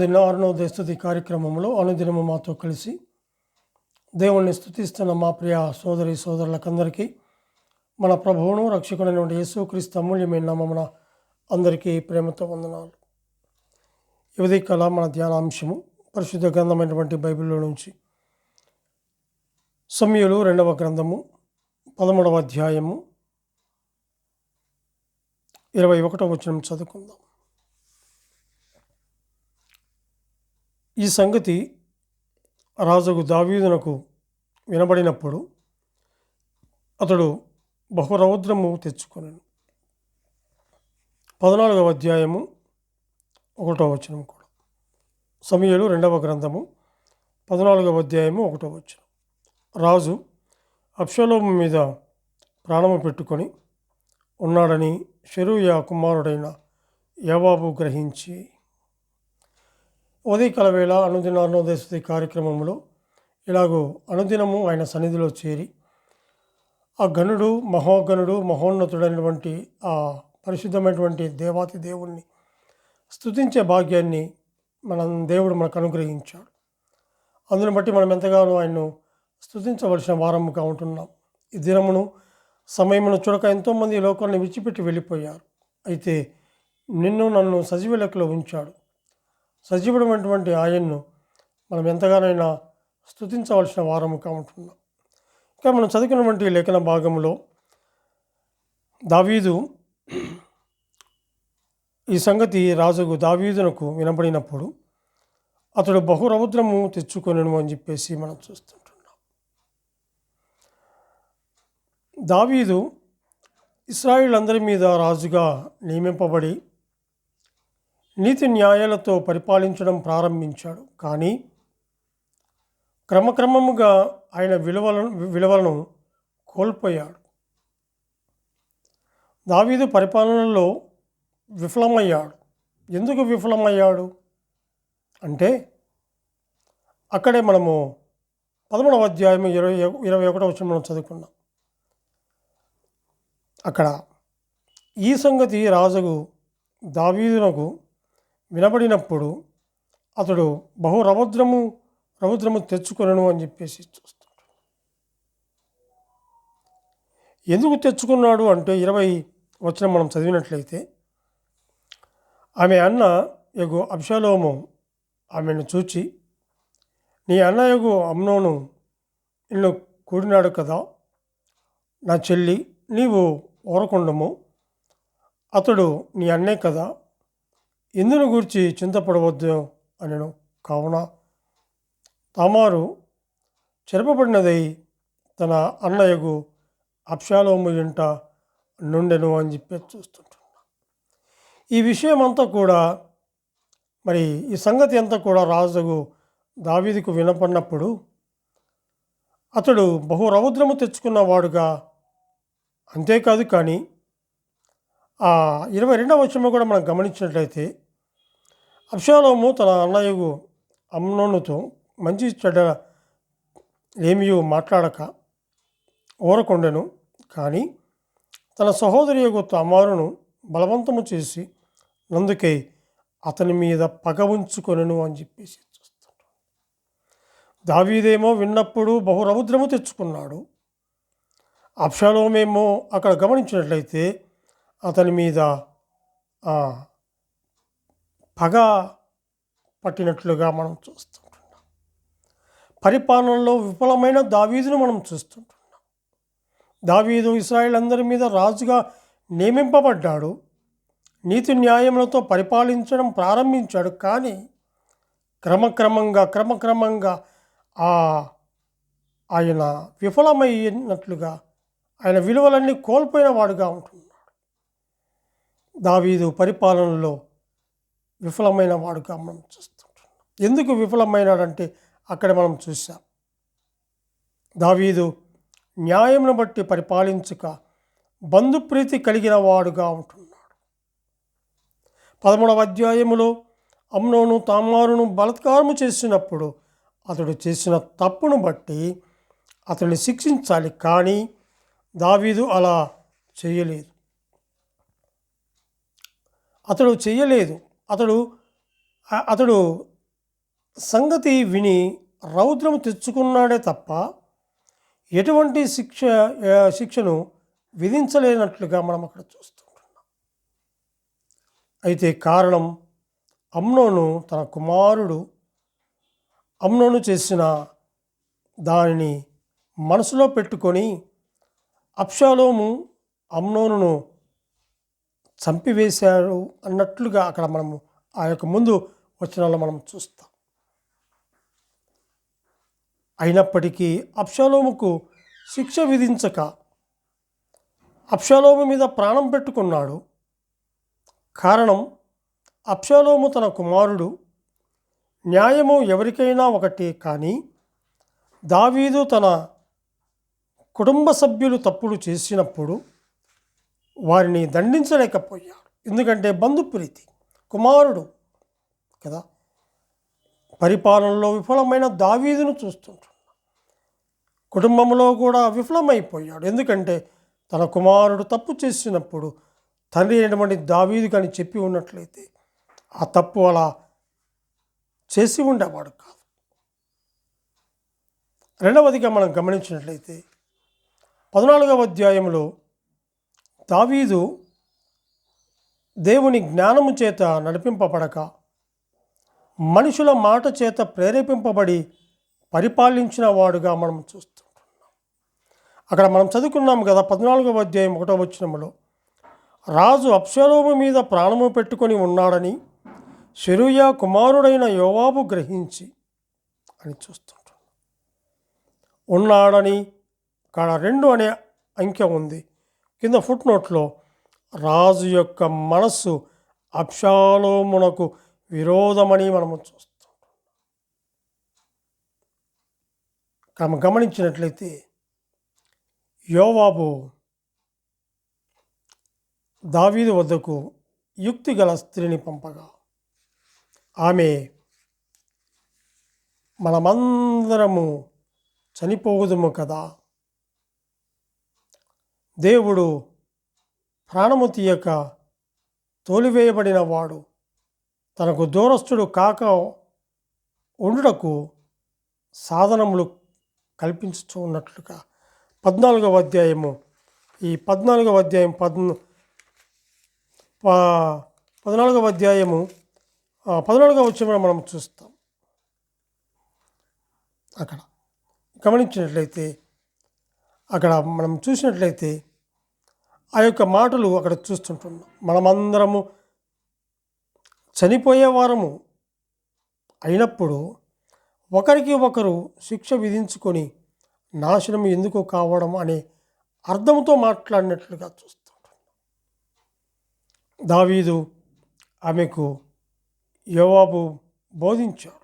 అనుదిన అరుణోదయ స్థుతి కార్యక్రమంలో అనుదినము మాతో కలిసి దేవుణ్ణి స్థుతిస్తున్న మా ప్రియ సోదరి సోదరులకందరికీ మన ప్రభువును రక్షకుడైనటువంటి యేసుక్రీస్తు అమూల్యమైన నామమున అందరికీ ప్రేమతో వందనాలు. ఇవది కళ మన ధ్యానాంశము. పరిశుద్ధ గ్రంథమైనటువంటి బైబిల్లో నుంచి సమయలు రెండవ గ్రంథము పదమూడవ అధ్యాయము ఇరవై ఒకటవ వచనం చదువుకుందాం. ఈ సంగతి రాజుకు దావీదునకు వినబడినప్పుడు అతడు బహురౌద్రము తెచ్చుకున్నాను పద్నాలుగవ అధ్యాయము ఒకటో వచనం కూడా. సమయలు రెండవ గ్రంథము పద్నాలుగవ అధ్యాయము ఒకటో వచనం. రాజు అప్షలోము మీద ప్రాణము పెట్టుకొని ఉన్నాడని షెరూయా కుమారుడైన యవాబు గ్రహించి ఉదయకాల వేళ అనుదిన అరుణోదయస్థితి కార్యక్రమంలో ఇలాగూ అనుదినము ఆయన సన్నిధిలో చేరి ఆ గనుడు మహోగనుడు మహోన్నతుడైనటువంటి ఆ పరిశుద్ధమైనటువంటి దేవాతి దేవుణ్ణి స్తుతించే భాగ్యాన్ని మన దేవుడు మనకు అనుగ్రహించాడు. అందుని బట్టి మనం ఎంతగానో ఆయన్ను స్తుతించవలసిన వారముగా ఉంటున్నాం. ఈ దినమును సమయమును చూడక ఎంతోమంది లోకాన్ని విడిచిపెట్టి వెళ్ళిపోయారు. అయితే నిన్ను నన్ను సజీవ లెక్కలో ఉంచాడు. సజీవుడమైనటువంటి ఆయన్ను మనం ఎంతగానైనా స్తుతించవలసిన వారము ఉంటున్నాం ఇంకా మనం చదువుకున్నటువంటి లేఖన భాగంలో దావీదు ఈ సంగతి రాజుకు దావీదునకు వినబడినప్పుడు అతడు బహురౌద్రము తెచ్చుకొనను అని చెప్పేసి మనం చూస్తుంటున్నాం. దావీదు ఇస్రాయిల్ అందరి మీద రాజుగా నియమింపబడి నీతి న్యాయాలతో పరిపాలించడం ప్రారంభించాడు. కానీ క్రమక్రమముగా ఆయన విలువలను విలువలను కోల్పోయాడు. దావీదు పరిపాలనలో విఫలమయ్యాడు. ఎందుకు విఫలమయ్యాడు? అంటే అక్కడే మనము పదమూడవ అధ్యాయం ఇరవై ఇరవై ఒకటో వచ్చిన మనం చదువుకున్నాం. అక్కడ ఈ సంగతి రాజుకు దావీదునకు వినబడినప్పుడు అతడు బహు రౌద్రము రౌద్రము తెచ్చుకొనను అని చెప్పేసి చూస్తాడు ఎందుకు తెచ్చుకున్నాడు అంటే ఇరవై వచ్చిన మనం చదివినట్లయితే ఆమె అన్న యగు అబ్షాలోము ఆమెను చూచి నీ అన్న యగు అమ్నోను నిన్ను కూడినాడు కదా నా చెల్లి నీవు ఓరకుండము అతడు నీ అన్నే కదా ఇందును గూర్చి చింతపడవద్దు అనను. కావున తామారు చెరపబడినదై తన అన్నయ్యకు అప్షాలోము ఇంట నుండెను అని చెప్పి చూస్తుంటున్నా. ఈ విషయం అంతా కూడా మరి ఈ సంగతి అంతా కూడా రాజుకు దావీదికు వినపడినప్పుడు అతడు బహు రౌద్రము తెచ్చుకున్నవాడుగా అంతేకాదు కానీ ఇరవై రెండవ వచనంలో కూడా మనం గమనించినట్లయితే అప్షాలోము తన అన్నయ్యకు అమ్నోనుతో మంచి చెడ్డ ఏమియో మాట్లాడక ఊరకొండెను కానీ తన సహోదరి యొక్క తమారును బలవంతము చేసి నందుకై అతని మీద పగ ఉంచుకొనెను అని చెప్పేసి చూస్తాడు దావీదేమో విన్నప్పుడు బహురౌద్రము తెచ్చుకున్నాడు. అప్షాలోమేమో అక్కడ గమనించినట్లయితే అతని మీద పగ పట్టినట్లుగా మనం చూస్తుంటున్నాం. పరిపాలనలో విఫలమైన దావీదును మనం చూస్తుంటున్నాం. దావీదు ఇస్రాయిల్ అందరి మీద రాజుగా నియమింపబడ్డాడు. నీతి న్యాయములతో పరిపాలించడం ప్రారంభించాడు. కానీ క్రమక్రమంగా క్రమక్రమంగా ఆ ఆయన విఫలమైనట్లుగా ఆయన విలువలన్నీ కోల్పోయిన వాడుగా ఉంటుంది దావీదు పరిపాలనలో విఫలమైన వాడుగా మనం చూస్తుంటున్నాం. ఎందుకు విఫలమైనాడంటే అక్కడ మనం చూసాం దావీదు న్యాయమును బట్టి పరిపాలించక బంధుప్రీతి కలిగిన వాడుగా ఉంటున్నాడు. పదమూడవ అధ్యాయములో అమ్నోను తామారును బలత్కారము చేసినప్పుడు అతడు చేసిన తప్పును బట్టి అతడిని శిక్షించాలి కానీ దావీదు అలా చేయలేదు. అతడు చెయ్యలేదు అతడు అతడు సంగతి విని రౌద్రము తెచ్చుకున్నాడే తప్ప ఎటువంటి శిక్ష శిక్షను విధించలేనట్లుగా మనం అక్కడ చూస్తుంటున్నాం. అయితే కారణం అమ్నోను తన కుమారుడు అమ్నోను చేసిన దానిని మనసులో పెట్టుకొని అప్షాలోము అమ్నోనును చంపివేశారు అన్నట్లుగా అక్కడ మనము ఆ యొక్క ముందు వచనాల్లో మనం చూస్తాం. అయినప్పటికీ అప్షాలోముకు శిక్ష విధించక అప్షాలోము మీద ప్రాణం పెట్టుకున్నాడు. కారణం అప్షాలోము తన కుమారుడు న్యాయము ఎవరికైనా ఒకటే కానీ దావీదు తన కుటుంబ సభ్యులు తప్పులు చేసినప్పుడు వారిని దండించలేకపోయాడు ఎందుకంటే బంధుప్రీతి కుమారుడు కదా పరిపాలనలో విఫలమైన దావీదును చూస్తుంటున్నాం కుటుంబంలో కూడా విఫలమైపోయాడు. ఎందుకంటే తన కుమారుడు తప్పు చేసినప్పుడు తండ్రి అయినటువంటి దావీదు కానీ చెప్పి ఉన్నట్లయితే ఆ తప్పు అలా చేసి ఉండేవాడు కాదు. రెండవదిగా మనం గమనించినట్లయితే పద్నాలుగవ అధ్యాయంలో దావీదు దేవుని జ్ఞానము చేత నడిపింపబడక మనుషుల మాట చేత ప్రేరేపింపబడి పరిపాలించిన వాడుగా మనం చూస్తుంటున్నాం. అక్కడ మనం చదువుకున్నాం కదా పద్నాలుగవ అధ్యాయం ఒకటో వచ్చినములో రాజు అప్సలోము మీద ప్రాణము పెట్టుకొని ఉన్నాడని శరూయ కుమారుడైన యోవాబు గ్రహించి అని చూస్తుంటాం ఉన్నాడని కాడ రెండు అనే అంకె ఉంది. కింద ఫుట్ నోట్లో రాజు యొక్క మనస్సు అప్షాలోమునకు విరోధమని మనము చూస్తాం మనం గమనించినట్లయితే యోవాబు దావీదు వద్దకు యుక్తి గల స్త్రీని పంపగా ఆమె మనమందరము చనిపోదుము కదా దేవుడు ప్రాణము తీయక తోలివేయబడిన వాడు. తనకు దూరస్తుడు కాక ఉండుటకు సాధనములు కల్పించుతూ ఉన్నట్లుగా. పద్నాలుగవ అధ్యాయము. ఈ పద్నాలుగవ అధ్యాయం పద్న ప- పద్నాలుగవ అధ్యాయము పద్నాలుగవ వచ్చిన మనం చూస్తాం. అక్కడ గమనించినట్లయితే అక్కడ మనం చూసినట్లయితే ఆ యొక్క మాటలు అక్కడ చూస్తుంటున్నాం. మనమందరము చనిపోయే వారము అయినప్పుడు ఒకరికి ఒకరు శిక్ష విధించుకొని నాశనం ఎందుకు కావడం అనే అర్థంతో మాట్లాడినట్లుగా చూస్తుంటాం దావీదు ఆమెకు యోవాబు బోధించాడు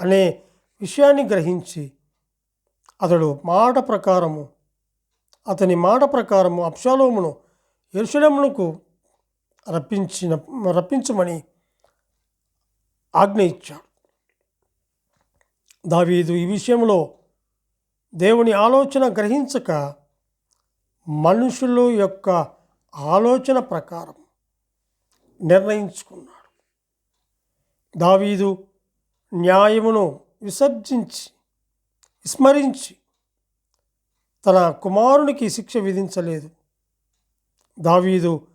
అనే విషయాన్ని గ్రహించి అతడు మాట ప్రకారము అతని మాట ప్రకారము అప్షాలోమును ఎరుషలేమునకు రప్పించిన రప్పించమని ఆజ్ఞ ఇచ్చాడు. దావీదు ఈ విషయంలో దేవుని ఆలోచన గ్రహించక మనుషుల యొక్క ఆలోచన ప్రకారం నిర్ణయించుకున్నాడు. దావీదు న్యాయమును విసర్జించి విస్మరించి తన కుమారునికి శిక్ష విధించలేదు. దావీదు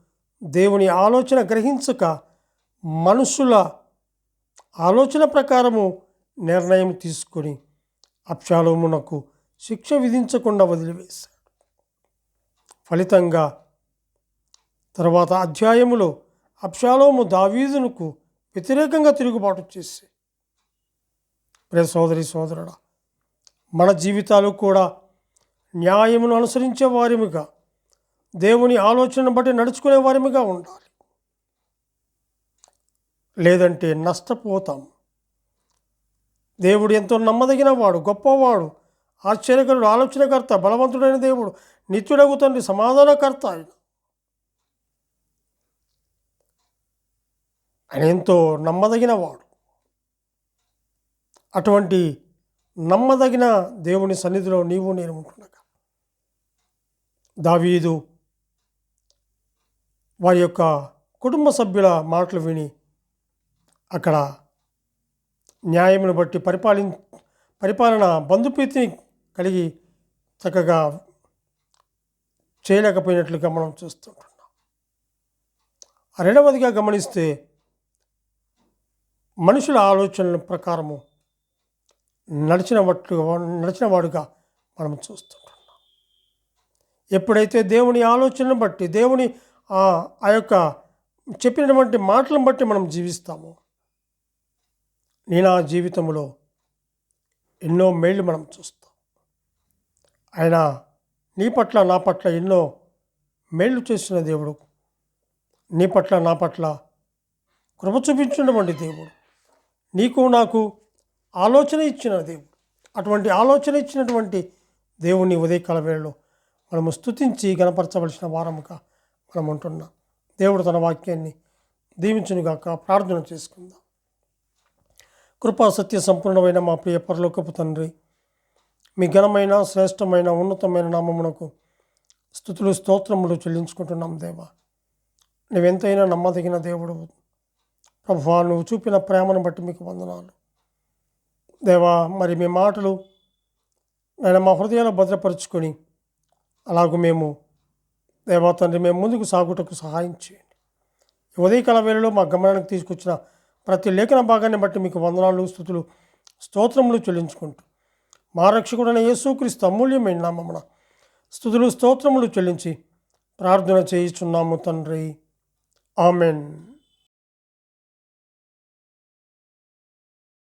దేవుని ఆలోచన గ్రహించక మనుషుల ఆలోచన ప్రకారము నిర్ణయం తీసుకొని అప్షాలోమునకు శిక్ష విధించకుండా వదిలివేశాడు. ఫలితంగా తర్వాత అధ్యాయములో అప్షాలోము దావీదునకు వ్యతిరేకంగా తిరుగుబాటు చేసి ప్రియ సోదరి సోదరుడా మన జీవితాలు కూడా న్యాయమును అనుసరించే వారిమిగా దేవుని ఆలోచనను బట్టి నడుచుకునే వారిమిగా ఉండాలి. లేదంటే నష్టపోతాం. దేవుడు ఎంతో నమ్మదగిన వాడు గొప్పవాడు ఆశ్చర్యకరుడు ఆలోచనకర్త బలవంతుడైన దేవుడు నిత్యుడగు తండ్రి సమాధానకర్త ఆయన. ఆయన ఎంతో నమ్మదగిన వాడు. అటువంటి నమ్మదగిన దేవుని సన్నిధిలో నీవు నేను ఉంటుండగా దావీదు వారి యొక్క కుటుంబ సభ్యుల మాటలు విని అక్కడ న్యాయమును బట్టి పరిపాలి పరిపాలన బంధుప్రీతిని కలిగి చక్కగా చేయలేకపోయినట్లుగా మనం చూస్తుంటున్నాం. రెండవదిగా గమనిస్తే మనుషుల ఆలోచనల ప్రకారము నడిచిన నడిచినవాడుగా నడిచిన వాడుగా మనం చూస్తున్నాం. ఎప్పుడైతే దేవుని ఆలోచనను బట్టి దేవుని ఆ ఆ యొక్క చెప్పినటువంటి మాటలను బట్టి మనం జీవిస్తాము నేను ఆ జీవితంలో ఎన్నో మేళ్ళు మనం చూస్తాం. ఆయన నీ పట్ల నా పట్ల ఎన్నో మేళ్ళు చేసిన దేవుడు. నీ పట్ల నా పట్ల కృప చూపించినటువంటి దేవుడు. నీకు నాకు ఆలోచన ఇచ్చిన దేవుడు. అటువంటి ఆలోచన ఇచ్చినటువంటి దేవుని ఉదయకాల వేళలో మనము స్తుతించి గణపరచవలసిన వారముగా మనం ఉంటున్నాం దేవుడు తన వాక్యాన్ని దీవించునుగాక ప్రార్థన చేసుకుందాం. కృపా సత్య సంపూర్ణమైన మా ప్రియ పరలోకపు తండ్రి మీ ఘనమైన శ్రేష్టమైన ఉన్నతమైన నామమునకు స్థుతులు స్తోత్రములు చెల్లించుకుంటున్నాం దేవా. నువ్వెంతైనా నమ్మదగిన దేవుడు. ప్రభువా నువ్వు చూపిన ప్రేమను బట్టి మీకు వందనాలు. దేవా మరి మీ మాటలు నేను మా హృదయాలు భద్రపరుచుకొని అలాగ మేము దేవతండ్రి మేము ముందుకు సాగుటకు సహాయం చేయండి. ఉదయకాల వేళలో మా గమనానికి తీసుకొచ్చిన ప్రతి లేఖన భాగాన్ని బట్టి మీకు వందనాలు స్థుతులు స్తోత్రములు చెల్లించుకుంటూ మా రక్షకుడైన యేసుక్రీస్తు అమూల్యమైన నామమున స్థుతులు స్తోత్రములు చెల్లించి ప్రార్థన చేయిస్తున్నాము తండ్రి. ఆమెన్.